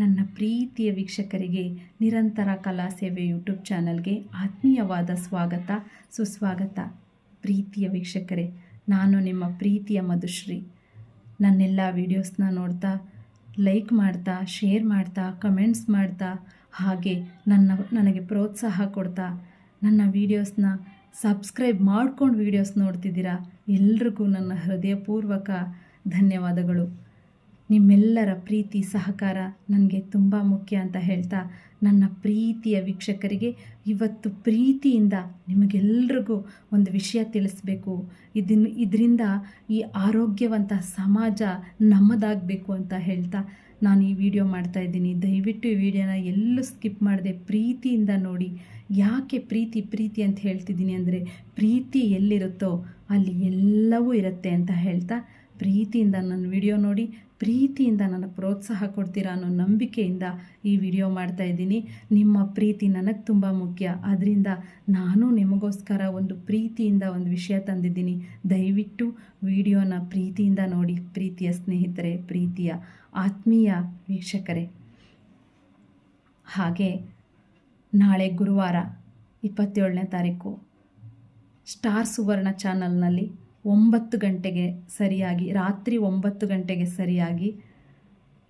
ನನ್ನ ಪ್ರೀತಿಯ ವೀಕ್ಷಕರಿಗೆ ನಿರಂತರ ಕಲಾ ಸೇವೆ ಯೂಟ್ಯೂಬ್ ಚಾನಲ್ಗೆ ಆತ್ಮೀಯವಾದ ಸ್ವಾಗತ, ಸುಸ್ವಾಗತ. ಪ್ರೀತಿಯ ವೀಕ್ಷಕರೇ, ನಾನು ನಿಮ್ಮ ಪ್ರೀತಿಯ ಮಧುಶ್ರೀ. ನನ್ನೆಲ್ಲ ವೀಡಿಯೋಸ್ನ ನೋಡ್ತಾ, ಲೈಕ್ ಮಾಡ್ತಾ, ಶೇರ್ ಮಾಡ್ತಾ, ಕಮೆಂಟ್ಸ್ ಮಾಡ್ತಾ, ಹಾಗೆ ನನ್ನ, ನನಗೆ ಪ್ರೋತ್ಸಾಹ ಕೊಡ್ತಾ, ನನ್ನ ವೀಡಿಯೋಸ್ನ ಸಬ್ಸ್ಕ್ರೈಬ್ ಮಾಡ್ಕೊಂಡು ವೀಡಿಯೋಸ್ ನೋಡ್ತಿದ್ದೀರಾ? ಎಲ್ರಿಗೂ ನನ್ನ ಹೃದಯಪೂರ್ವಕ ಧನ್ಯವಾದಗಳು. ನಿಮ್ಮೆಲ್ಲರ ಪ್ರೀತಿ, ಸಹಕಾರ ನನಗೆ ತುಂಬ ಮುಖ್ಯ ಅಂತ ಹೇಳ್ತಾ ನನ್ನ ಪ್ರೀತಿಯ ವೀಕ್ಷಕರಿಗೆ ಇವತ್ತು ಪ್ರೀತಿಯಿಂದ ನಿಮಗೆಲ್ರಿಗೂ ಒಂದು ವಿಷಯ ತಿಳಿಸ್ಬೇಕು. ಇದನ್ನು ಇದರಿಂದ ಈ ಆರೋಗ್ಯವಂತ ಸಮಾಜ ನಮ್ಮದಾಗಬೇಕು ಅಂತ ಹೇಳ್ತಾ ನಾನು ಈ ವಿಡಿಯೋ ಮಾಡ್ತಾ ಇದ್ದೀನಿ. ದಯವಿಟ್ಟು ಈ ವಿಡಿಯೋನ ಎಲ್ಲೂ ಸ್ಕಿಪ್ ಮಾಡದೆ ಪ್ರೀತಿಯಿಂದ ನೋಡಿ. ಯಾಕೆ ಪ್ರೀತಿ ಪ್ರೀತಿ ಅಂತ ಹೇಳ್ತಿದ್ದೀನಿ ಅಂದರೆ ಪ್ರೀತಿ ಎಲ್ಲಿರುತ್ತೋ ಅಲ್ಲಿ ಎಲ್ಲವೂ ಇರುತ್ತೆ ಅಂತ ಹೇಳ್ತಾ ಪ್ರೀತಿಯಿಂದ ನನ್ನ ವಿಡಿಯೋ ನೋಡಿ. ಪ್ರೀತಿಯಿಂದ ನನಗೆ ಪ್ರೋತ್ಸಾಹ ಕೊಡ್ತೀರಾ ಅನ್ನೋ ನಂಬಿಕೆಯಿಂದ ಈ ವಿಡಿಯೋ ಮಾಡ್ತಾ ಇದ್ದೀನಿ. ನಿಮ್ಮ ಪ್ರೀತಿ ನನಗೆ ತುಂಬ ಮುಖ್ಯ. ಅದರಿಂದ ನಾನು ನಿಮಗೋಸ್ಕರ ಒಂದು ಪ್ರೀತಿಯಿಂದ ಒಂದು ವಿಷಯ ತಂದಿದ್ದೀನಿ. ದಯವಿಟ್ಟು ವಿಡಿಯೋನ ಪ್ರೀತಿಯಿಂದ ನೋಡಿ. ಪ್ರೀತಿಯ ಸ್ನೇಹಿತರೆ, ಪ್ರೀತಿಯ ಆತ್ಮೀಯ ವೀಕ್ಷಕರೇ. ಹಾಗೆ ನಾಳೆ ಗುರುವಾರ ಇಪ್ಪತ್ತೇಳನೇ ತಾರೀಕು ಸ್ಟಾರ್ ಸುವರ್ಣ ಚಾನಲ್ನಲ್ಲಿ ಒಂಬತ್ತು ಗಂಟೆಗೆ ಸರಿಯಾಗಿ, ರಾತ್ರಿ ಒಂಬತ್ತು ಗಂಟೆಗೆ ಸರಿಯಾಗಿ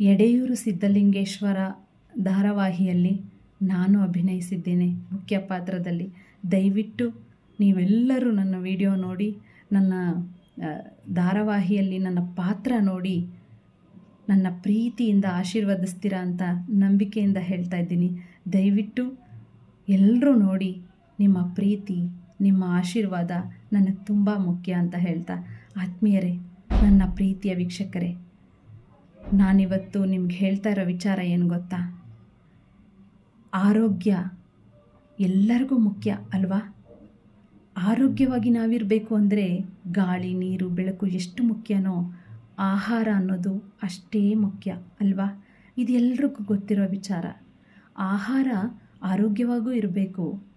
ಎಡೆಯೂರು ಸಿದ್ಧಲಿಂಗೇಶ್ವರ ಧಾರಾವಾಹಿಯಲ್ಲಿ ನಾನು ಅಭಿನಯಿಸಿದ್ದೇನೆ ಮುಖ್ಯ ಪಾತ್ರದಲ್ಲಿ. ದಯವಿಟ್ಟು ನೀವೆಲ್ಲರೂ ನನ್ನ ವಿಡಿಯೋ ನೋಡಿ, ನನ್ನ ಧಾರಾವಾಹಿಯಲ್ಲಿ ನನ್ನ ಪಾತ್ರ ನೋಡಿ, ನನ್ನ ಪ್ರೀತಿಯಿಂದ ಆಶೀರ್ವದಿಸ್ತೀರಾ ಅಂತ ನಂಬಿಕೆಯಿಂದ ಹೇಳ್ತಾ ಇದ್ದೀನಿ. ದಯವಿಟ್ಟು ಎಲ್ಲರೂ ನೋಡಿ ನಿಮ್ಮ ಪ್ರೀತಿ, ನಿಮ್ಮ ಆಶೀರ್ವಾದ ನನಗೆ ತುಂಬ ಮುಖ್ಯ ಅಂತ ಹೇಳ್ತಾ, ಆತ್ಮೀಯರೇ, ನನ್ನ ಪ್ರೀತಿಯ ವೀಕ್ಷಕರೇ, ನಾನಿವತ್ತು ನಿಮ್ಗೆ ಹೇಳ್ತಾ ಇರೋ ವಿಚಾರ ಏನು ಗೊತ್ತಾ? ಆರೋಗ್ಯ ಎಲ್ಲರಿಗೂ ಮುಖ್ಯ ಅಲ್ವಾ? ಆರೋಗ್ಯವಾಗಿ ನಾವಿರಬೇಕು ಅಂದರೆ ಗಾಳಿ, ನೀರು, ಬೆಳಕು ಎಷ್ಟು ಮುಖ್ಯನೋ ಆಹಾರ ಅನ್ನೋದು ಅಷ್ಟೇ ಮುಖ್ಯ ಅಲ್ವಾ? ಇದು ಎಲ್ರಿಗೂ ಗೊತ್ತಿರೋ ವಿಚಾರ. ಆಹಾರ ಆರೋಗ್ಯವಾಗೂ ಇರಬೇಕು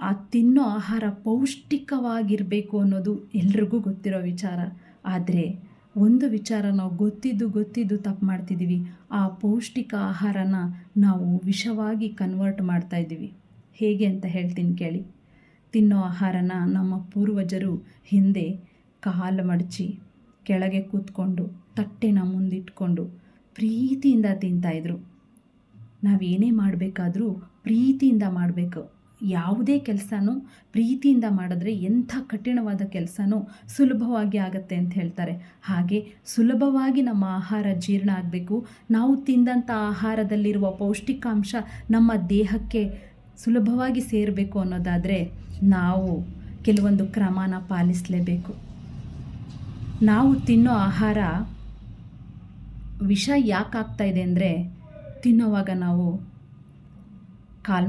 ಆ ತಿನ್ನೋ ಆಹಾರ ಪೌಷ್ಟಿಕವಾಗಿರಬೇಕು ಅನ್ನೋದು ಎಲ್ರಿಗೂ ಗೊತ್ತಿರೋ ವಿಚಾರ. ಆದರೆ ಒಂದು ವಿಚಾರ ನಾವು ಗೊತ್ತಿದ್ದು ಗೊತ್ತಿದ್ದು ತಪ್ಪು ಮಾಡ್ತಿದ್ದೀವಿ. ಆ ಪೌಷ್ಟಿಕ ಆಹಾರನ ನಾವು ವಿಷವಾಗಿ ಕನ್ವರ್ಟ್ ಮಾಡ್ತಾ ಇದ್ದೀವಿ. ಹೇಗೆ ಅಂತ ಹೇಳ್ತೀನಿ ಕೇಳಿ. ತಿನ್ನೋ ಆಹಾರನ ನಮ್ಮ ಪೂರ್ವಜರು ಹಿಂದೆ ಕಾಲು ಮಡಚಿ ಕೆಳಗೆ ಕೂತ್ಕೊಂಡು, ತಟ್ಟೆನ ಮುಂದಿಟ್ಕೊಂಡು ಪ್ರೀತಿಯಿಂದ ತಿಂತಾಯಿದ್ರು ನಾವೇನೇ ಮಾಡಬೇಕಾದ್ರೂ ಪ್ರೀತಿಯಿಂದ ಮಾಡಬೇಕು. ಯಾವುದೇ ಕೆಲಸನೂ ಪ್ರೀತಿಯಿಂದ ಮಾಡಿದ್ರೆ ಎಂಥ ಕಠಿಣವಾದ ಕೆಲಸನೂ ಸುಲಭವಾಗಿ ಆಗುತ್ತೆ ಅಂತ ಹೇಳ್ತಾರೆ. ಹಾಗೆ ಸುಲಭವಾಗಿ ನಮ್ಮ ಆಹಾರ ಜೀರ್ಣ ಆಗಬೇಕು. ನಾವು ತಿಂದಂಥ ಆಹಾರದಲ್ಲಿರುವ ಪೌಷ್ಟಿಕಾಂಶ ನಮ್ಮ ದೇಹಕ್ಕೆ ಸುಲಭವಾಗಿ ಸೇರಬೇಕು ಅನ್ನೋದಾದರೆ ನಾವು ಕೆಲವೊಂದು ಕ್ರಮನ ಪಾಲಿಸಲೇಬೇಕು. ನಾವು ತಿನ್ನೋ ಆಹಾರ ವಿಷ ಯಾಕಾಗ್ತಾ ಇದೆ ಅಂದರೆ ತಿನ್ನೋವಾಗ ನಾವು ಕಾಲು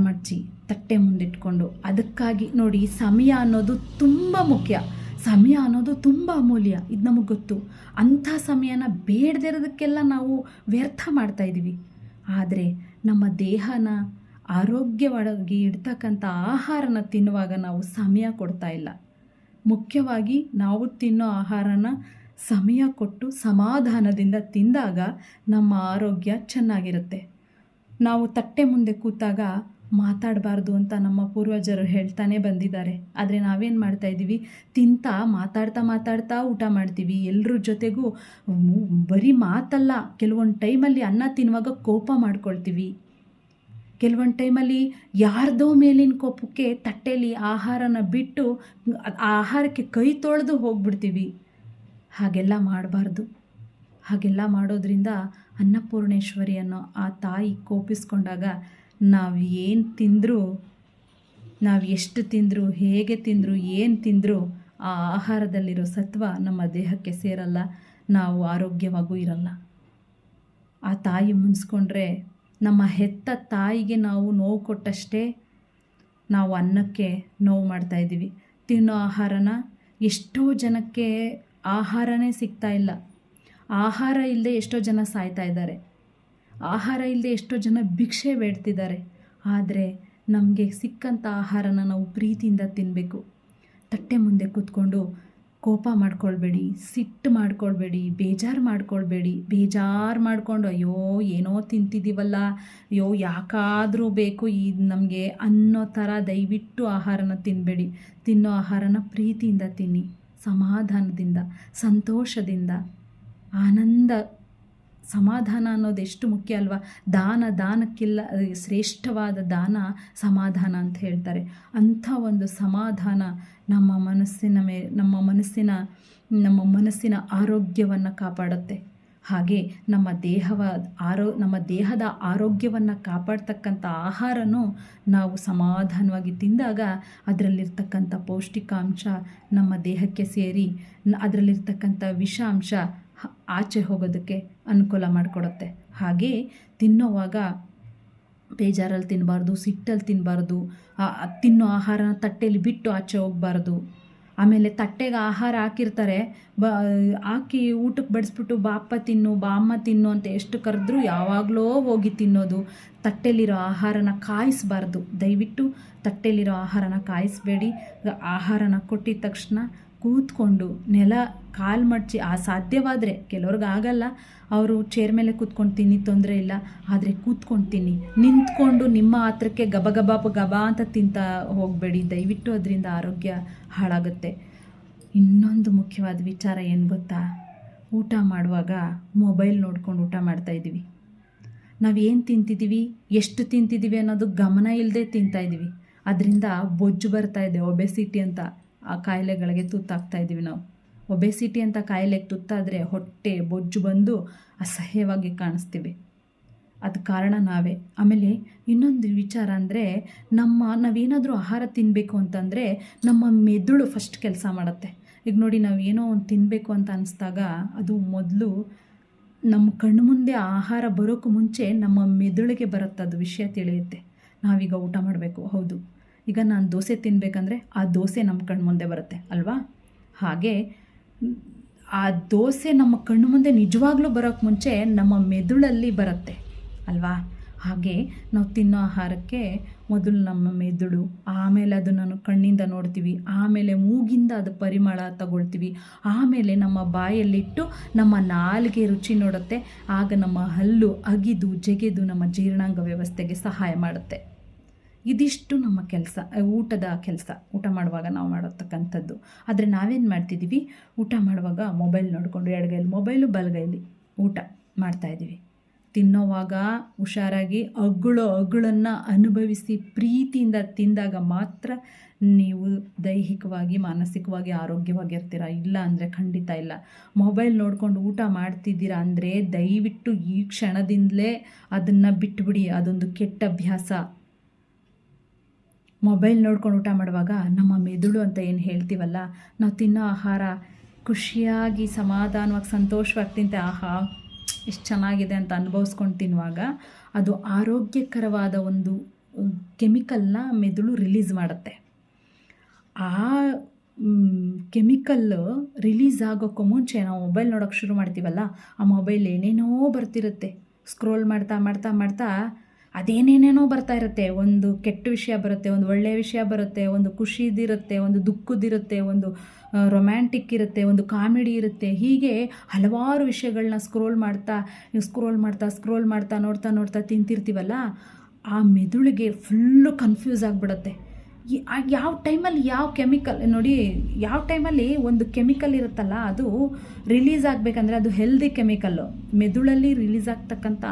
ತಟ್ಟೆ ಮುಂದಿಟ್ಕೊಂಡು ಅದಕ್ಕಾಗಿ ನೋಡಿ ಸಮಯ ಅನ್ನೋದು ತುಂಬ ಮುಖ್ಯ. ಸಮಯ ಅನ್ನೋದು ತುಂಬ ಅಮೂಲ್ಯ. ಇದು ನಮಗೆ ಗೊತ್ತು. ಅಂಥ ಸಮಯನ ಬೇಡದಿರೋದಕ್ಕೆಲ್ಲ ನಾವು ವ್ಯರ್ಥ ಮಾಡ್ತಾ ಇದ್ದೀವಿ ಆದರೆ ನಮ್ಮ ದೇಹನ ಆರೋಗ್ಯವಾಗಿ ಇಡ್ತಕ್ಕಂಥ ಆಹಾರನ ತಿನ್ನುವಾಗ ನಾವು ಸಮಯ ಕೊಡ್ತಾ ಇಲ್ಲ. ಮುಖ್ಯವಾಗಿ ನಾವು ತಿನ್ನೋ ಆಹಾರನ ಸಮಯ ಕೊಟ್ಟು ಸಮಾಧಾನದಿಂದ ತಿಂದಾಗ ನಮ್ಮ ಆರೋಗ್ಯ ಚೆನ್ನಾಗಿರುತ್ತೆ. ನಾವು ತಟ್ಟೆ ಮುಂದೆ ಕೂತಾಗ ಮಾತಾಡಬಾರ್ದು ಅಂತ ನಮ್ಮ ಪೂರ್ವಜರು ಹೇಳ್ತಾನೆ ಬಂದಿದ್ದಾರೆ. ಆದರೆ ನಾವೇನು ಮಾಡ್ತಾ ಇದ್ದೀವಿ? ತಿಂತ, ಮಾತಾಡ್ತಾ ಮಾತಾಡ್ತಾ ಊಟ ಮಾಡ್ತೀವಿ. ಎಲ್ಲರ ಜೊತೆಗೂ ಬರೀ ಮಾತಲ್ಲ, ಕೆಲವೊಂದು ಟೈಮಲ್ಲಿ ಅನ್ನ ತಿನ್ನುವಾಗ ಕೋಪ ಮಾಡ್ಕೊಳ್ತೀವಿ. ಕೆಲವೊಂದು ಟೈಮಲ್ಲಿ ಯಾರ್ದೋ ಮೇಲಿನ ಕೋಪಕ್ಕೆ ತಟ್ಟೆಯಲ್ಲಿ ಆಹಾರನ ಬಿಟ್ಟು, ಆ ಆಹಾರಕ್ಕೆ ಕೈ ತೊಳೆದು ಹೋಗ್ಬಿಡ್ತೀವಿ. ಹಾಗೆಲ್ಲ ಮಾಡಬಾರ್ದು. ಹಾಗೆಲ್ಲ ಮಾಡೋದ್ರಿಂದ ಅನ್ನಪೂರ್ಣೇಶ್ವರಿ ಅನ್ನೋ ಆ ತಾಯಿ ಕೋಪಿಸ್ಕೊಂಡಾಗ ನಾವು ಏನು ತಿಂದರೂ, ನಾವು ಎಷ್ಟು ತಿಂದರೂ, ಹೇಗೆ ತಿಂದರೂ, ಏನು ತಿಂದರೂ ಆ ಆಹಾರದಲ್ಲಿರೋ ಸತ್ವ ನಮ್ಮ ದೇಹಕ್ಕೆ ಸೇರಲ್ಲ, ನಾವು ಆರೋಗ್ಯವಾಗೂ ಇರಲ್ಲ. ಆ ತಾಯಿ ಮುನ್ಸ್ಕೊಂಡ್ರೆ ನಮ್ಮ ಹೆತ್ತ ತಾಯಿಗೆ ನಾವು ನೋವು ಕೊಟ್ಟಷ್ಟೇ ನಾವು ಅನ್ನಕ್ಕೆ ನೋವು ಮಾಡ್ತಾಯಿದ್ದೀವಿ ತಿನ್ನೋ ಆಹಾರನ ಎಷ್ಟೋ ಜನಕ್ಕೆ ಆಹಾರನೇ ಸಿಗ್ತಾ ಇಲ್ಲ. ಆಹಾರ ಇಲ್ಲದೆ ಎಷ್ಟೋ ಜನ ಸಾಯ್ತಾ ಇದ್ದಾರೆ. ಆಹಾರ ಇಲ್ಲದೆ ಎಷ್ಟೋ ಜನ ಭಿಕ್ಷೆ ಬೇಡ್ತಿದ್ದಾರೆ. ಆದರೆ ನಮಗೆ ಸಿಕ್ಕಂಥ ಆಹಾರನ ನಾವು ಪ್ರೀತಿಯಿಂದ ತಿನ್ನಬೇಕು ತಟ್ಟೆ ಮುಂದೆ ಕೂತ್ಕೊಂಡು ಕೋಪ ಮಾಡ್ಕೊಳ್ಬೇಡಿ, ಸಿಟ್ಟು ಮಾಡ್ಕೊಳ್ಬೇಡಿ, ಬೇಜಾರು ಮಾಡ್ಕೊಳ್ಬೇಡಿ, ಬೇಜಾರು ಮಾಡಿಕೊಂಡು ಅಯ್ಯೋ ಏನೋ ತಿಂತಿದ್ದೀವಲ್ಲ ಅಯ್ಯೋ ಯಾಕಾದರೂ ಬೇಕು ಈ ನಮಗೆ ಅನ್ನೋ ಥರ ದಯವಿಟ್ಟು ಆಹಾರನ ತಿನ್ನಬೇಡಿ ತಿನ್ನೋ ಆಹಾರನ ಪ್ರೀತಿಯಿಂದ ತಿನ್ನಿ, ಸಮಾಧಾನದಿಂದ, ಸಂತೋಷದಿಂದ. ಆನಂದ, ಸಮಾಧಾನ ಅನ್ನೋದು ಎಷ್ಟು ಮುಖ್ಯ ಅಲ್ವಾ? ದಾನ, ದಾನಕ್ಕಿಲ್ಲ ಶ್ರೇಷ್ಠವಾದ ದಾನ ಸಮಾಧಾನ ಅಂತ ಹೇಳ್ತಾರೆ. ಅಂಥ ಒಂದು ಸಮಾಧಾನ ನಮ್ಮ ಮನಸ್ಸಿನ ಮೇ, ನಮ್ಮ ಮನಸ್ಸಿನ ನಮ್ಮ ಮನಸ್ಸಿನ ಆರೋಗ್ಯವನ್ನು ಕಾಪಾಡುತ್ತೆ. ಹಾಗೆ ನಮ್ಮ ದೇಹವ, ಆರೋ, ನಮ್ಮ ದೇಹದ ಆರೋಗ್ಯವನ್ನು ಕಾಪಾಡ್ತಕ್ಕಂಥ ಆಹಾರನೂ ನಾವು ಸಮಾಧಾನವಾಗಿ ತಿಂದಾಗ ಅದರಲ್ಲಿರ್ತಕ್ಕಂಥ ಪೌಷ್ಟಿಕಾಂಶ ನಮ್ಮ ದೇಹಕ್ಕೆ ಸೇರಿ ಅದರಲ್ಲಿರ್ತಕ್ಕಂಥ ವಿಷಾಂಶ ಆಚೆ ಹೋಗೋದಕ್ಕೆ ಅನುಕೂಲ ಮಾಡಿಕೊಡುತ್ತೆ. ಹಾಗೆ ತಿನ್ನೋವಾಗ ಬೇಜಾರಲ್ಲಿ ತಿನ್ನಬಾರ್ದು ಸಿಟ್ಟಲ್ಲಿ ತಿನ್ನಬಾರ್ದು ತಿನ್ನೋ ಆಹಾರನ ತಟ್ಟೆಯಲ್ಲಿ ಬಿಟ್ಟು ಆಚೆ ಹೋಗಬಾರ್ದು. ಆಮೇಲೆ ತಟ್ಟೆಗೆ ಆಹಾರ ಹಾಕಿರ್ತಾರೆ. ಬ, ಹಾಕಿ ಊಟಕ್ಕೆ ಬಡಿಸ್ಬಿಟ್ಟು ಬಾಪ್ಪ ತಿನ್ನು ಬಾಮ್ಮ ತಿನ್ನು ಅಂತ ಎಷ್ಟು ಕರೆದ್ರೂ ಯಾವಾಗಲೋ ಹೋಗಿ ತಿನ್ನೋದು. ತಟ್ಟೆಲಿರೋ ಆಹಾರನ ಕಾಯಿಸ್ಬಾರ್ದು. ದಯವಿಟ್ಟು ತಟ್ಟೆಲಿರೋ ಆಹಾರನ ಕಾಯಿಸಬೇಡಿ. ಆಹಾರನ ಕೊಟ್ಟಿದ ತಕ್ಷಣ ಕೂತ್ಕೊಂಡು ನೆಲ ಕಾಲು ಮಡಚಿ, ಆ ಸಾಧ್ಯವಾದರೆ, ಕೆಲವ್ರಿಗೆ ಆಗಲ್ಲ. ಅವರು ಚೇರ್ ಮೇಲೆ ಕೂತ್ಕೊಂಡು ತಿನ್ನಿ, ತೊಂದರೆ ಇಲ್ಲ. ಆದರೆ ಕೂತ್ಕೊಂಡು ತಿನ್ನಿ. ನಿಂತ್ಕೊಂಡು ನಿಮ್ಮ ಆತ್ರಕ್ಕೆ ಗಬ ಗಬ ಗಬ ಅಂತ ತಿಂತ ಹೋಗಬೇಡಿ. ದಯವಿಟ್ಟು ಅದರಿಂದ ಆರೋಗ್ಯ ಹಾಳಾಗುತ್ತೆ. ಇನ್ನೊಂದು ಮುಖ್ಯವಾದ ವಿಚಾರ ಏನು ಗೊತ್ತಾ? ಊಟ ಮಾಡುವಾಗ ಮೊಬೈಲ್ ನೋಡ್ಕೊಂಡು ಊಟ ಮಾಡ್ತಾ ನಾವು ಏನು ತಿಂತಿದ್ದೀವಿ? ಎಷ್ಟು ತಿಂತಿದ್ದೀವಿ ಅನ್ನೋದು ಗಮನ ಇಲ್ಲದೆ ತಿಂತಾ ಇದ್ದೀವಿ. ಅದರಿಂದ ಬೊಜ್ಜು ಬರ್ತಾ ಇದೆ, ಒಬೆಸಿಟಿ ಅಂತ. ಆ ಕಾಯಿಲೆಗಳಿಗೆ ತುತ್ತಾಗ್ತಾ ಇದ್ದೀವಿ ನಾವು. ಒಬೆಸಿಟಿ ಅಂತ ಕಾಯಿಲೆಗೆ ತುತ್ತಾದರೆ ಹೊಟ್ಟೆ, ಬೊಜ್ಜು ಬಂದು ಅಸಹ್ಯವಾಗಿ ಕಾಣಿಸ್ತೀವಿ. ಅದು ಕಾರಣ ನಾವೇ. ಆಮೇಲೆ ಇನ್ನೊಂದು ವಿಚಾರ ಅಂದರೆ ನಮ್ಮ ನಾವೇನಾದರೂ ಆಹಾರ ತಿನ್ನಬೇಕು ಅಂತಂದರೆ ನಮ್ಮ ಮೆದುಳು ಫಸ್ಟ್ ಕೆಲಸ ಮಾಡುತ್ತೆ. ಈಗ ನೋಡಿ ನಾವು ಏನೋ ಒಂದು ತಿನ್ನಬೇಕು ಅಂತ ಅನಿಸ್ದಾಗ ಅದು ಮೊದಲು ನಮ್ಮ ಕಣ್ಣು ಮುಂದೆ ಆಹಾರ ಬರೋಕ್ಕೂ ಮುಂಚೆ ನಮ್ಮ ಮೆದುಳಿಗೆ ಬರುತ್ತೆ ಅದು ವಿಷಯ ತಿಳಿಯುತ್ತೆ. ನಾವೀಗ ಊಟ ಮಾಡಬೇಕು, ಹೌದು. ಈಗ ನಾನು ದೋಸೆ ತಿನ್ನಬೇಕಂದ್ರೆ ಆ ದೋಸೆ ನಮ್ಮ ಕಣ್ಣು ಮುಂದೆ ಬರುತ್ತೆ, ಅಲ್ವಾ? ಹಾಗೆ, ಆ ದೋಸೆ ನಮ್ಮ ಕಣ್ಣು ಮುಂದೆ ನಿಜವಾಗ್ಲೂ ಬರೋಕ್ಕೆ ಮುಂಚೆ ನಮ್ಮ ಮೆದುಳಲ್ಲಿ ಬರುತ್ತೆ, ಅಲ್ವಾ? ಹಾಗೆ ನಾವು ತಿನ್ನೋ ಆಹಾರಕ್ಕೆ ಮೊದಲು ನಮ್ಮ ಮೆದುಳು, ಆಮೇಲೆ ಅದನ್ನು ಕಣ್ಣಿಂದ ನೋಡ್ತೀವಿ, ಆಮೇಲೆ ಮೂಗಿಂದ ಅದು ಪರಿಮಳ ತಗೊಳ್ತೀವಿ, ಆಮೇಲೆ ನಮ್ಮ ಬಾಯಲ್ಲಿಟ್ಟು ನಮ್ಮ ನಾಲಿಗೆ ರುಚಿ ನೋಡುತ್ತೆ, ಆಗ ನಮ್ಮ ಹಲ್ಲು ಅಗಿದು, ಜಗೆದು ನಮ್ಮ ಜೀರ್ಣಾಂಗ ವ್ಯವಸ್ಥೆಗೆ ಸಹಾಯ ಮಾಡುತ್ತೆ. ಇದಿಷ್ಟು ನಮ್ಮ ಕೆಲಸ ಊಟದ ಕೆಲಸ, ಊಟ ಮಾಡುವಾಗ ನಾವು ಮಾಡತಕ್ಕಂಥದ್ದು. ಆದರೆ ನಾವೇನು ಮಾಡ್ತಿದ್ದೀವಿ ಊಟ ಮಾಡುವಾಗ ಮೊಬೈಲ್ ನೋಡಿಕೊಂಡು ಎಡಗೈಲಿ ಮೊಬೈಲು, ಬಲಗೈಲಿ ಊಟ ಮಾಡ್ತಾಯಿದ್ದೀವಿ ತಿನ್ನೋವಾಗ ಹುಷಾರಾಗಿ ಅಗ್ಗುಳು ಅಗ್ಗುಳನ್ನು ಅನುಭವಿಸಿ ಪ್ರೀತಿಯಿಂದ ತಿಂದಾಗ ಮಾತ್ರ ನೀವು ದೈಹಿಕವಾಗಿ, ಮಾನಸಿಕವಾಗಿ ಆರೋಗ್ಯವಾಗಿರ್ತೀರ? ಇಲ್ಲ ಅಂದರೆ ಖಂಡಿತ ಇಲ್ಲ. ಮೊಬೈಲ್ ನೋಡಿಕೊಂಡು ಊಟ ಮಾಡ್ತಿದ್ದೀರಾ ಅಂದರೆ ದಯವಿಟ್ಟು ಈ ಕ್ಷಣದಿಂದಲೇ ಅದನ್ನು ಬಿಟ್ಬಿಡಿ. ಅದೊಂದು ಕೆಟ್ಟ ಅಭ್ಯಾಸ. ಮೊಬೈಲ್ ನೋಡ್ಕೊಂಡು ಊಟ ಮಾಡುವಾಗ, ನಮ್ಮ ಮೆದುಳು ಅಂತ ಏನು ಹೇಳ್ತೀವಲ್ಲ? ನಾವು ತಿನ್ನೋ ಆಹಾರ ಖುಷಿಯಾಗಿ, ಸಮಾಧಾನವಾಗಿ, ಸಂತೋಷವಾಗಿ ತಿಂತೆ, ಆಹಾ, ಎಷ್ಟು ಚೆನ್ನಾಗಿದೆ ಅಂತ ಅನುಭವಿಸ್ಕೊಂಡು ತಿನ್ನುವಾಗ, ಅದು ಆರೋಗ್ಯಕರವಾದ ಒಂದು ಕೆಮಿಕಲ್ನ ಮೆದುಳು ರಿಲೀಸ್ ಮಾಡುತ್ತೆ. ಆ ಕೆಮಿಕಲ್ ರಿಲೀಸ್ ಆಗೋಕ್ಕೂ ಮುಂಚೆ ನಾವು ಮೊಬೈಲ್ ನೋಡೋಕ್ಕೆ ಶುರು ಮಾಡ್ತೀವಲ್ಲ, ಆ ಮೊಬೈಲ್ ಏನೇನೋ ಬರ್ತಿರುತ್ತೆ. ಸ್ಕ್ರೋಲ್ ಮಾಡ್ತಾ ಮಾಡ್ತಾ ಮಾಡ್ತಾ ಅದೇನೇನೇನೋ ಬರ್ತಾ ಇರುತ್ತೆ. ಒಂದು ಕೆಟ್ಟ ವಿಷಯ ಬರುತ್ತೆ, ಒಂದು ಒಳ್ಳೆಯ ವಿಷಯ ಬರುತ್ತೆ, ಒಂದು ಖುಷಿದಿರುತ್ತೆ ಒಂದು ದುಃಖದಿರುತ್ತೆ ಒಂದು ರೊಮ್ಯಾಂಟಿಕ್ ಇರುತ್ತೆ, ಒಂದು ಕಾಮಿಡಿ ಇರುತ್ತೆ. ಹೀಗೆ ಹಲವಾರು ವಿಷಯಗಳನ್ನ ಸ್ಕ್ರೋಲ್ ಮಾಡ್ತಾ ಸ್ಕ್ರೋಲ್ ಮಾಡ್ತಾ ಸ್ಕ್ರೋಲ್ ಮಾಡ್ತಾ, ನೋಡ್ತಾ ನೋಡ್ತಾ ತಿಂತಿರ್ತೀವಲ್ಲ, ಆ ಮೆದುಳಿಗೆ ಫುಲ್ಲು ಕನ್ಫ್ಯೂಸ್ ಆಗಿಬಿಡುತ್ತೆ. ಯಾವ ಟೈಮಲ್ಲಿ ಯಾವ ಕೆಮಿಕಲ್ ನೋಡಿ, ಯಾವ ಟೈಮಲ್ಲಿ ಒಂದು ಕೆಮಿಕಲ್ ಇರುತ್ತಲ್ಲ, ಅದು ರಿಲೀಸ್ ಆಗಬೇಕಂದ್ರೆ ಅದು ಹೆಲ್ದಿ ಕೆಮಿಕಲ್ಲು ಮೆದುಳಲ್ಲಿ ರಿಲೀಸ್ ಆಗ್ತಕ್ಕಂಥ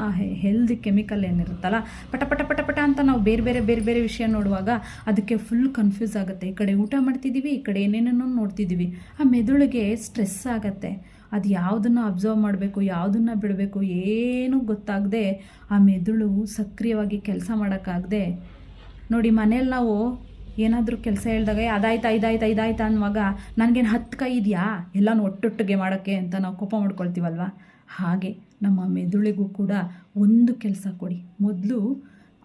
ಹೆಲ್ದಿ ಕೆಮಿಕಲ್ ಏನಿರುತ್ತಲ್ಲ, ಪಟ ಪಟ ಪಟ ಪಟ ಅಂತ ನಾವು ಬೇರೆ ಬೇರೆ ಬೇರೆ ಬೇರೆ ವಿಷಯ ನೋಡುವಾಗ ಅದಕ್ಕೆ ಫುಲ್ ಕನ್ಫ್ಯೂಸ್ ಆಗುತ್ತೆ. ಈ ಕಡೆ ಊಟ ಮಾಡ್ತಿದ್ದೀವಿ, ಈ ಕಡೆ ಏನೇನೇನೋ ನೋಡ್ತಿದ್ದೀವಿ. ಆ ಮೆದುಳಿಗೆ ಸ್ಟ್ರೆಸ್ ಆಗುತ್ತೆ. ಅದು ಯಾವುದನ್ನು ಅಬ್ಸರ್ವ್ ಮಾಡಬೇಕು, ಯಾವುದನ್ನು ಬಿಡಬೇಕು, ಏನೂ ಗೊತ್ತಾಗದೆ ಆ ಮೆದುಳು ಸಕ್ರಿಯವಾಗಿ ಕೆಲಸ ಮಾಡೋಕ್ಕಾಗದೆ. ನೋಡಿ ಮನೇಲಿ ನಾವು ಏನಾದರೂ ಕೆಲಸ ಹೇಳಿದಾಗ ಅದಾಯ್ತು ಐದಾಯ್ತು ಐದಾಯ್ತು ಅನ್ನುವಾಗ, ನನಗೇನು ಹತ್ತು ಕೈ ಇದೆಯಾ? ಎಲ್ಲನೂ ಒಟ್ಟೊಟ್ಟಿಗೆ ಮಾಡೋಕ್ಕೆ ಅಂತ ನಾವು ಕೋಪ ಮಾಡ್ಕೊಳ್ತೀವಲ್ವ? ಹಾಗೆ ನಮ್ಮ ಮೆದುಳಿಗೂ ಕೂಡ ಒಂದು ಕೆಲಸ ಕೊಡಿ. ಮೊದಲು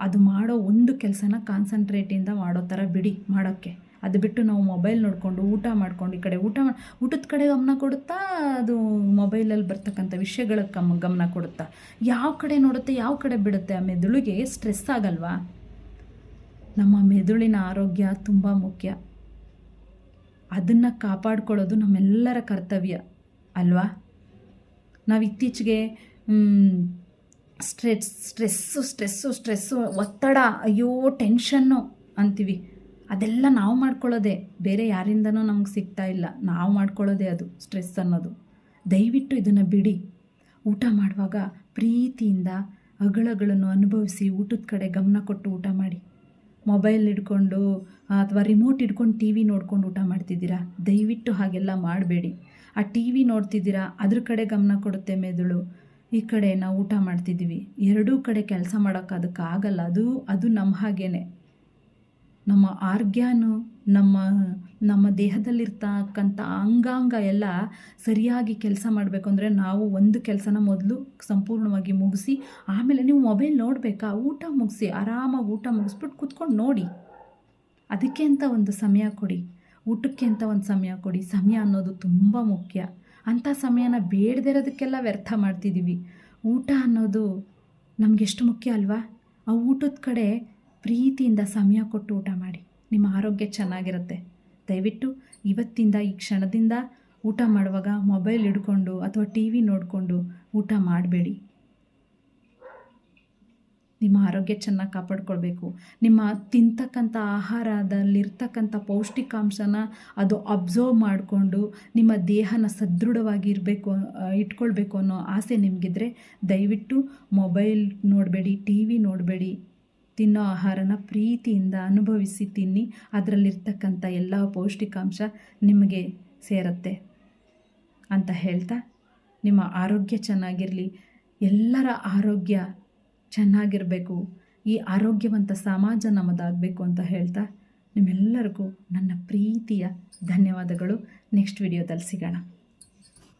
ಅದು ಮಾಡೋ ಒಂದು ಕೆಲಸನ ಕಾನ್ಸಂಟ್ರೇಟಿಂದ ಮಾಡೋ ಥರ ಬಿಡಿ ಮಾಡೋಕ್ಕೆ. ಅದು ಬಿಟ್ಟು ನಾವು ಮೊಬೈಲ್ ನೋಡಿಕೊಂಡು, ಊಟ ಮಾಡ್ಕೊಂಡು ಈ ಕಡೆ ಊಟ ಮಾ, ಊಟದ ಕಡೆ ಗಮನ ಕೊಡುತ್ತಾ? ಅದು ಮೊಬೈಲಲ್ಲಿ ಬರ್ತಕ್ಕಂಥ ವಿಷಯಗಳ ಗಮನ ಕೊಡುತ್ತಾ? ಯಾವ ಕಡೆ ನೋಡುತ್ತೆ, ಯಾವ ಕಡೆ ಬಿಡುತ್ತೆ ಆ ಮೆದುಳಿಗೆ? ಸ್ಟ್ರೆಸ್ ಆಗಲ್ವಾ? ನಮ್ಮ ಮೆದುಳಿನ ಆರೋಗ್ಯ ತುಂಬ ಮುಖ್ಯ. ಅದನ್ನು ಕಾಪಾಡ್ಕೊಳ್ಳೋದು ನಮ್ಮೆಲ್ಲರ ಕರ್ತವ್ಯ, ಅಲ್ವಾ? ನಾವು ಇತ್ತೀಚೆಗೆ ಸ್ಟ್ರೆಸ್, ಸ್ಟ್ರೆಸ್ಸು ಸ್ಟ್ರೆಸ್ಸು ಸ್ಟ್ರೆಸ್ಸು, ಒತ್ತಡ, ಅಯ್ಯೋ, ಟೆನ್ಷನ್ನು ಅಂತೀವಿ. ಅದೆಲ್ಲ ನಾವು ಮಾಡ್ಕೊಳ್ಳೋದೆ, ಬೇರೆ ಯಾರಿಂದನೂ ನಮ್ಗೆ ಸಿಗ್ತಾ ಇಲ್ಲ. ನಾವು ಮಾಡ್ಕೊಳ್ಳೋದೇ ಅದು, ಸ್ಟ್ರೆಸ್ ಅನ್ನೋದು. ದಯವಿಟ್ಟು ಇದನ್ನು ಬಿಡಿ. ಊಟ ಮಾಡುವಾಗ ಪ್ರೀತಿಯಿಂದ ಅಗಳಗಳನ್ನು ಅನುಭವಿಸಿ ಊಟದ ಕಡೆ ಗಮನ ಕೊಟ್ಟು ಊಟ ಮಾಡಿ. ಮೊಬೈಲ್ ಹಿಡ್ಕೊಂಡು ಅಥವಾ ರಿಮೋಟ್ ಹಿಡ್ಕೊಂಡು ಟಿ ವಿ ನೋಡ್ಕೊಂಡು ಊಟ ಮಾಡ್ತಿದ್ದೀರಾ? ದಯವಿಟ್ಟು ಹಾಗೆಲ್ಲ ಮಾಡಬೇಡಿ. ಆ ಟಿ ವಿ ನೋಡ್ತಿದ್ದೀರಾ? ಅದ್ರ ಕಡೆ ಗಮನ ಕೊಡುತ್ತೆ ಮೆದುಳು. ಈ ಕಡೆ ನಾವು ಊಟ ಮಾಡ್ತಿದ್ದೀವಿ. ಎರಡೂ ಕಡೆ ಕೆಲಸ ಮಾಡೋಕ್ಕೆ ಅದಕ್ಕಾಗಲ್ಲ ಅದು ಅದು ನಮ್ಮ ಹಾಗೇನೆ. ನಮ್ಮ ಆರ್ಗ್ಯಾನು, ನಮ್ಮ ನಮ್ಮ ದೇಹದಲ್ಲಿರ್ತಕ್ಕಂಥ ಅಂಗಾಂಗ ಎಲ್ಲ ಸರಿಯಾಗಿ ಕೆಲಸ ಮಾಡಬೇಕು ಅಂದರೆ ನಾವು ಒಂದು ಕೆಲಸನ ಮೊದಲು ಸಂಪೂರ್ಣವಾಗಿ ಮುಗಿಸಿ, ಆಮೇಲೆ ನೀವು ಮೊಬೈಲ್ ನೋಡಬೇಕಾ? ಊಟ ಮುಗಿಸಿ, ಆರಾಮಾಗಿ ಊಟ ಮುಗಿಸ್ಬಿಟ್ಟು ಕೂತ್ಕೊಂಡು ನೋಡಿ. ಅದಕ್ಕೆ ಅಂತ ಒಂದು ಸಮಯ ಕೊಡಿ. ಊಟಕ್ಕೆ ಅಂತ ಒಂದು ಸಮಯ ಕೊಡಿ. ಸಮಯ ಅನ್ನೋದು ತುಂಬ ಮುಖ್ಯ. ಅಂಥ ಸಮಯನ ಬೇಡದಿರೋದಕ್ಕೆಲ್ಲ ವ್ಯರ್ಥ ಮಾಡ್ತಿದ್ದೀವಿ. ಊಟ ಅನ್ನೋದು ನಮಗೆಷ್ಟು ಮುಖ್ಯ ಅಲ್ವಾ? ಆ ಊಟದ ಕಡೆ ಪ್ರೀತಿಯಿಂದ ಸಮಯ ಕೊಟ್ಟು ಊಟ ಮಾಡಿ. ನಿಮ್ಮ ಆರೋಗ್ಯ ಚೆನ್ನಾಗಿರುತ್ತೆ. ದಯವಿಟ್ಟು ಇವತ್ತಿಂದ, ಈ ಕ್ಷಣದಿಂದ ಊಟ ಮಾಡುವಾಗ ಮೊಬೈಲ್ ಹಿಡ್ಕೊಂಡು ಅಥವಾ ಟಿ ವಿ ನೋಡಿಕೊಂಡು ಊಟ ಮಾಡಬೇಡಿ. ನಿಮ್ಮ ಆರೋಗ್ಯ ಚೆನ್ನಾಗಿ ಕಾಪಾಡ್ಕೊಳ್ಬೇಕು. ನಿಮ್ಮ ತಿಂತಕ್ಕಂಥ ಆಹಾರದಲ್ಲಿರ್ತಕ್ಕಂಥ ಪೌಷ್ಟಿಕಾಂಶನ ಅದು ಅಬ್ಸರ್ವ್ ಮಾಡಿಕೊಂಡು ನಿಮ್ಮ ದೇಹನ ಸದೃಢವಾಗಿರಬೇಕು ಇಟ್ಕೊಳ್ಬೇಕು ಅನ್ನೋ ಆಸೆ ನಿಮಗಿದ್ರೆ ದಯವಿಟ್ಟು ಮೊಬೈಲ್ ನೋಡಬೇಡಿ ಟಿ ವಿ ನೋಡಬೇಡಿ. ತಿನ್ನೋ ಆಹಾರನ ಪ್ರೀತಿಯಿಂದ ಅನುಭವಿಸಿ ತಿನ್ನಿ. ಅದರಲ್ಲಿರ್ತಕ್ಕಂಥ ಎಲ್ಲ ಪೌಷ್ಟಿಕಾಂಶ ನಿಮಗೆ ಸೇರುತ್ತೆ ಅಂತ ಹೇಳ್ತಾ, ನಿಮ್ಮ ಆರೋಗ್ಯ ಚೆನ್ನಾಗಿರಲಿ, ಎಲ್ಲರ ಆರೋಗ್ಯ ಚೆನ್ನಾಗಿರಬೇಕು, ಈ ಆರೋಗ್ಯವಂತ ಸಮಾಜ ನಮ್ಮದಾಗಬೇಕು ಅಂತ ಹೇಳ್ತಾ, ನಿಮ್ಮೆಲ್ಲರಿಗೂ ನನ್ನ ಪ್ರೀತಿಯ ಧನ್ಯವಾದಗಳು. ನೆಕ್ಸ್ಟ್ ವಿಡಿಯೋದಲ್ಲಿ ಸಿಗೋಣ.